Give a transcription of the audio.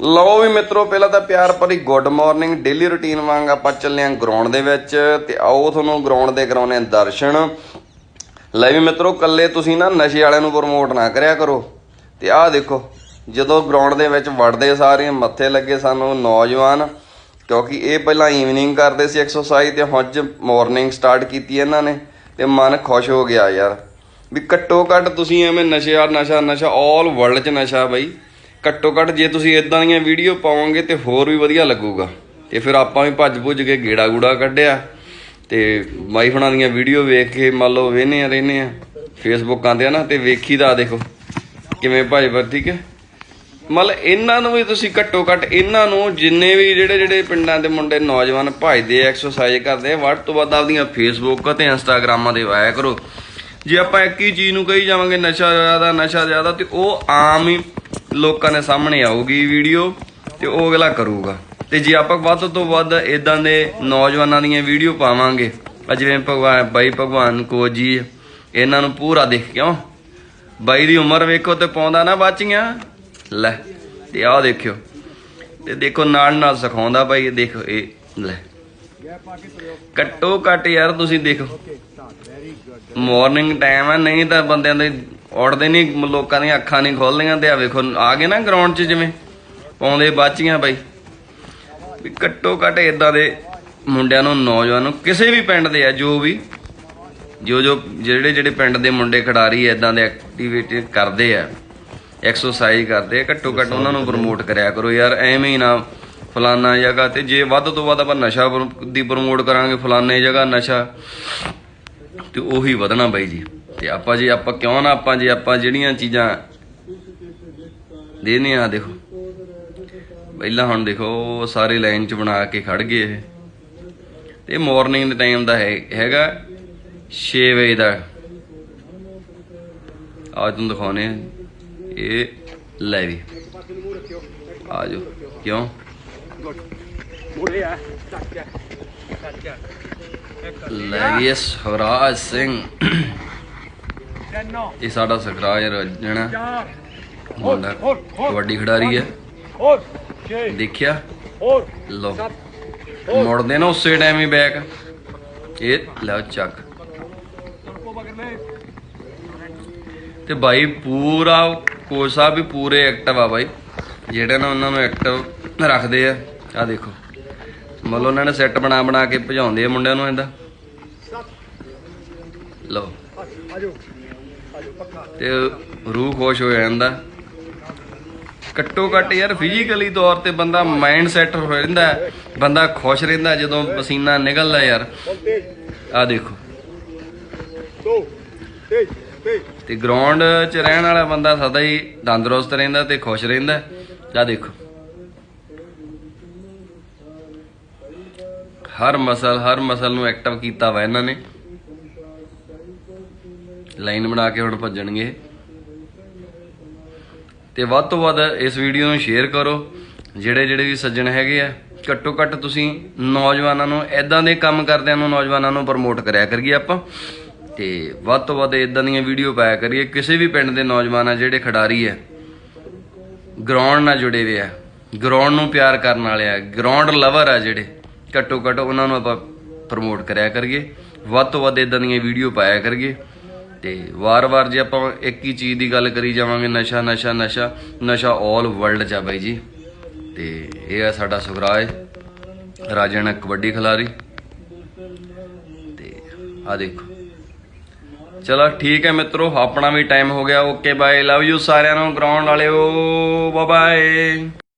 ਲਓ ਵੀ ਮਿੱਤਰੋ, ਪਹਿਲਾਂ ਤਾਂ ਪਿਆਰ ਭਰੀ ਗੁੱਡ ਮਾਰਨਿੰਗ ਡੇਲੀ ਰੁਟੀਨ ਵਾਂਗ ਆਪਾਂ ਚੱਲੇ ਆਂ ਗਰਾਊਂਡ ਦੇ ਵਿੱਚ ਤੇ ਆਓ ਤੁਹਾਨੂੰ ਗਰਾਊਂਡ ਦੇ ਕਰਾਉਨੇ ਆਂ ਦਰਸ਼ਨ। ਲੈ ਵੀ ਮਿੱਤਰੋ ਕੱਲੇ ਤੁਸੀਂ ਨਾ ਨਸ਼ੇ ਵਾਲਿਆਂ ਨੂੰ ਪ੍ਰਮੋਟ ਨਾ ਕਰਿਆ ਕਰੋ। ਤੇ ਆਹ ਦੇਖੋ, ਜਦੋਂ ਗਰਾਊਂਡ ਦੇ ਵਿੱਚ ਵੜਦੇ ਸਾਰੇ ਮੱਥੇ ਲੱਗੇ ਸਾਨੂੰ ਨੌਜਵਾਨ, ਕਿਉਂਕਿ ਇਹ ਪਹਿਲਾਂ ਈਵਨਿੰਗ ਕਰਦੇ ਸੀ ਐਕਸਰਸਾਈਜ਼ ਤੇ ਹੁਣ ਅੱਜ ਮਾਰਨਿੰਗ ਸਟਾਰਟ ਕੀਤੀ ਇਹਨਾਂ ਨੇ ਤੇ ਮਨ ਖੁਸ਼ ਹੋ ਗਿਆ ਯਾਰ। ਵੀ ਘੱਟੋ ਘੱਟ ਤੁਸੀਂ ਐਵੇਂ ਨਸ਼ੇ ਆ ਨਸ਼ਾ ਨਸ਼ਾ ਆਲ ਵਰਲਡ 'ਚ ਨਸ਼ਾ ਬਈ। ਘੱਟੋ ਘੱਟ ਜੇ ਤੁਸੀਂ ਇਦਾਂ ਦੀਆਂ ਵੀਡੀਓ ਪਾਓਗੇ ਤੇ ਹੋਰ ਵੀ ਵਧੀਆ ਲੱਗੂਗਾ। ਤੇ ਫਿਰ ਆਪਾਂ ਵੀ ਭੱਜ ਭੁੱਜ ਕੇ ਗੇੜਾ ਗੂੜਾ ਕੱਢਿਆ ਤੇ ਮਾਈ ਹੁਣਾਂ ਦੀਆਂ ਵੀਡੀਓ ਵੇਖ ਕੇ ਮੰਨ ਲਓ ਵੇਹਨੇ ਆ ਰਹਿੰਦੇ ਆ ਫੇਸਬੁੱਕ ਆਂਦੇ ਆ ਨਾ ਤੇ ਵੇਖੀਦਾ ਆਹ ਦੇਖੋ, ਕਿਵੇਂ ਭਾਈ ਬਰ ਠੀਕ ਹੈ? ਮਤਲਬ ਇਹਨਾਂ ਨੂੰ ਵੀ ਤੁਸੀਂ ਘੱਟੋ ਘੱਟ ਇਹਨਾਂ ਨੂੰ ਜਿੰਨੇ ਵੀ ਜਿਹੜੇ ਜਿਹੜੇ ਪਿੰਡਾਂ ਦੇ ਮੁੰਡੇ ਨੌਜਵਾਨ ਭਜਦੇ ਐਕਸਰਸਾਈਜ਼ ਕਰਦੇ ਵੱਧ ਤੋਂ ਵੱਧ ਆਪਦੀਆਂ ਫੇਸਬੁੱਕ ਤੇ ਇੰਸਟਾਗ੍ਰਾਮਾਂ 'ਤੇ ਵਾਇਆ ਕਰੋ। ਜੇ ਆਪਾਂ ਇੱਕ ਹੀ ਚੀਜ਼ ਨੂੰ ਕਹੀ ਜਾਵਾਂਗੇ, ਨਸ਼ਾ ਜ਼ਿਆਦਾ ਨਸ਼ਾ ਜ਼ਿਆਦਾ, ਤੇ ਉਹ ਆਮ ਹੀ ਲੋਕਾਂ ਦੇ ਸਾਹਮਣੇ ਆਊਗੀ ਵੀਡੀਓ ਤੇ ਉਹ ਅਗਲਾ ਕਰੂਗਾ। ਤੇ ਜੇ ਆਪਾਂ ਵੱਧ ਤੋਂ ਵੱਧ ਇਦਾਂ ਦੇ ਨੌਜਵਾਨਾਂ ਦੀਆਂ ਵੀਡੀਓ ਪਾਵਾਂਗੇ, ਆ ਜਿਵੇਂ ਭਗਵਾਨ, ਬਾਈ ਭਗਵਾਨ ਕੋ ਜੀ, ਇਹਨਾਂ ਨੂੰ ਪੂਰਾ ਦੇਖ ਕਿਉਂ? ਬਾਈ ਦੀ ਉਮਰ ਵੇਖੋ ਤੇ ਪਾਉਂਦਾ ਨਾ ਬਾਚੀਆਂ। ਲੈ, ਤੇ ਆਹ ਦੇਖਿਓ। ਤੇ ਦੇਖੋ ਨਾਲ ਨਾਲ ਸਿਖਾਉਂਦਾ ਬਾਈ, ਦੇਖੋ ਇਹ, ਲੈ। ਘੱਟੋ ਘੱਟ ਯਾਰ ਤੁਸੀਂ ਦੇਖੋ। ਮਾਰਨਿੰਗ ਟਾਈਮ ਆ ਨਹੀਂ ਤਾਂ ਬੰਦਿਆਂ ਦੇ ਉੱਠਦੇ ਨਹੀਂ ਲੋਕਾਂ ਦੀਆਂ ਅੱਖਾਂ ਨਹੀਂ ਖੁੱਲਦੀਆਂ ਤੇ ਆ ਵੇਖੋ ਆ ਗਏ ਨਾ ਗਰਾਊਂਡ 'ਚ ਜਿਵੇਂ ਪਾਉਂਦੇ ਬਾਚੀਆਂ ਬਾਈ। ਵੀ ਘੱਟੋ ਘੱਟ ਇਦਾਂ ਦੇ ਮੁੰਡਿਆਂ ਨੂੰ ਨੌਜਵਾਨ ਨੂੰ ਕਿਸੇ ਵੀ ਪਿੰਡ ਦੇ ਆ ਜੋ ਵੀ ਜੋ ਜੋ ਜਿਹੜੇ ਜਿਹੜੇ ਪਿੰਡ ਦੇ ਮੁੰਡੇ ਖਿਡਾਰੀ ਇਦਾਂ ਦੇ ਐਕਟੀਵਿਟੀ ਕਰਦੇ ਆ ਐਕਸਰਸਾਈਜ਼ ਕਰਦੇ ਆ ਘੱਟੋ ਘੱਟ ਉਹਨਾਂ ਨੂੰ ਪ੍ਰਮੋਟ ਕਰਿਆ ਕਰੋ। ਯਾਰ ਐਵੇਂ ਹੀ ਨਾ ਫਲਾਨਾ ਜਗ੍ਹਾ ਤੇ ਜੇ ਵੱਧ ਤੋਂ ਵੱਧ ਆਪਾਂ ਨਸ਼ਾ ਦੀ ਪ੍ਰਮੋਟ ਕਰਾਂਗੇ, ਫਲਾਨੇ ਜਗ੍ਹਾ ਨਸ਼ਾ, ਤੇ ਉਹੀ ਵਧਣਾ ਬਾਈ ਜੀ। ਤੇ ਆਪਾਂ ਜੇ ਆਪਾਂ ਕਿਉਂ ਨਾ ਆਪਾਂ ਜੇ ਆਪਾਂ ਜਿਹੜੀਆਂ ਚੀਜ਼ਾਂ ਦੇਨੇ ਆ, ਦੇਖੋ। ਪਹਿਲਾਂ ਹੁਣ ਦੇਖੋ ਸਾਰੇ ਲਾਈਨ ਚ ਬਣਾ ਕੇ ਖੜ ਗਏ ਇਹ। ਤੇ ਮਾਰਨਿੰਗ ਦੇ ਟਾਈਮ ਦਾ ਹੈ ਹੈਗਾ 6 ਵਜੇ ਦਾ। ਅੱਜ ਤੁਹਾਨੂੰ ਦਿਖਾਉਨੇ ਆ। ਇਹ ਲੈ ਵੀ। ਆ ਜਾਓ। ਕਿਉਂ? ਲੈ ਵੀ ਇਹ ਸਵਰਾਜ ਸਿੰਘ। ਇਹ ਸਾਡਾ ਸਖਰਾਜ ਰਜਣਾ ਮੁੰਡਾ ਕਬੱਡੀ ਖਿਡਾਰੀ ਹੈ। ਦੇਖਿਆ? ਲੋ ਮੁੜਦੇ ਨਾ ਉਸੇ ਟਾਈਮ ਹੀ ਬੈਕ ਇਹ ਲਓ ਚੱਕ। ਤੇ ਬਾਈ ਪੂਰਾ ਕੋਚ ਸਾਹਿਬ ਵੀ ਪੂਰੇ ਐਕਟਿਵ ਆ ਬਾਈ। ਜਿਹੜੇ ਨਾ ਉਹਨਾਂ ਨੂੰ ਐਕਟਿਵ ਰੱਖਦੇ ਆ। ਆ ਦੇਖੋ। ਮਤਲਬ ਉਹਨਾਂ ਨੇ ਸੈੱਟ ਬਣਾ ਬਣਾ ਕੇ ਭਜਾਉਂਦੇ ਆ ਮੁੰਡਿਆਂ ਨੂੰ ਇਹਦਾ। ਲਓ। ਤੇ ਰੂਹ ਖੁਸ਼ ਹੋ ਜਾਂਦਾ। ਘੱਟੋ ਘੱਟ ਯਾਰ ਫਿਜ਼ੀਕਲੀ ਤੌਰ ਤੇ ਬੰਦਾ ਮਾਈਂਡ ਸੈਟ ਹੋ। ਰਹਿੰਦਾ ਬੰਦਾ ਖੁਸ਼ ਰਹਿੰਦਾ ਜਦੋਂ ਪਸੀਨਾ ਨਿਕਲਦਾ ਯਾਰ। ਆ ਦੇਖੋ। ਤੇ ਗਰਾਊਂਡ 'ਚ ਰਹਿਣ ਵਾਲਾ ਬੰਦਾ ਸਦਾ ਹੀ ਤੰਦਰੁਸਤ ਰਹਿੰਦਾ ਤੇ ਖੁਸ਼ ਰਹਿੰਦਾ ਆ ਦੇਖੋ। ਹਰ ਮਸਲ ਹਰ ਮਸਲ ਨੂੰ ਐਕਟਿਵ ਕੀਤਾ ਵਾ ਇਹਨਾਂ ਨੇ। ਲਾਈਨ ਬਣਾ ਕੇ ਹੁਣ ਭੱਜਣਗੇ। ਤੇ ਵੱਧ ਤੋਂ ਵੱਧ ਇਸ ਵੀਡੀਓ ਨੂੰ ਸ਼ੇਅਰ ਕਰੋ। ਜਿਹੜੇ ਜਿਹੜੇ ਵੀ ਸੱਜਣ ਹੈਗੇ ਆ, ਘੱਟੋ ਘੱਟ ਤੁਸੀਂ ਨੌਜਵਾਨਾਂ ਨੂੰ ਐਦਾਂ ਦੇ ਕੰਮ ਕਰਦਿਆਂ ਨੂੰ, ਨੌਜਵਾਨਾਂ ਨੂੰ ਪ੍ਰਮੋਟ ਕਰਿਆ ਕਰੀਏ ਆਪਾਂ। ਤੇ ਵੱਧ ਤੋਂ ਵੱਧ ਇਦਾਂ ਦੀਆਂ ਵੀਡੀਓ ਪਾਇਆ ਕਰੀਏ। ਕਿਸੇ ਵੀ ਪਿੰਡ ਦੇ ਨੌਜਵਾਨ ਆ ਜਿਹੜੇ ਖਿਡਾਰੀ ਆ ਗਰਾਊਂਡ ਨਾਲ ਜੁੜੇ ਹੋਏ ਆ। ਗਰਾਊਂਡ ਨੂੰ ਪਿਆਰ ਕਰਨ ਵਾਲੇ ਆ ਗਰਾਊਂਡ ਲਵਰ ਆ ਜਿਹੜੇ। ਘੱਟੋ ਘੱਟ ਉਹਨਾਂ ਨੂੰ ਆਪਾਂ ਪ੍ਰਮੋਟ ਕਰਿਆ ਕਰੀਏ। ਵੱਧ ਤੋਂ ਵੱਧ ਇਦਾਂ ਦੀਆਂ ਵੀਡੀਓ ਪਾਇਆ ਕਰੀਏ। ਤੇ ਵਾਰ-ਵਾਰ ਜੇ ਆਪਾਂ ਇੱਕ ਹੀ ਚੀਜ਼ ਦੀ ਗੱਲ ਕਰੀ ਜਾਵਾਂਗੇ, ਨਸ਼ਾ ਨਸ਼ਾ ਨਸ਼ਾ ਨਸ਼ਾ 올 ਵਰਲਡ ਚ ਆ ਬਾਈ ਜੀ। ਤੇ ਇਹ ਆ ਸਾਡਾ ਸੁਖਰਾਜ, ਰਾਜਨ ਕਬੱਡੀ ਖਿਲਾਰੀ ਤੇ ਆ ਦੇਖੋ। ਚਲੋ ਠੀਕ ਹੈ ਮਿੱਤਰੋ, ਆਪਣਾ ਵੀ ਟਾਈਮ ਹੋ ਗਿਆ। ਓਕੇ ਬਾਏ ਲਵ ਯੂ ਸਾਰਿਆਂ ਨੂੰ ਗਰਾਊਂਡ ਵਾਲਿਓ। Bye bye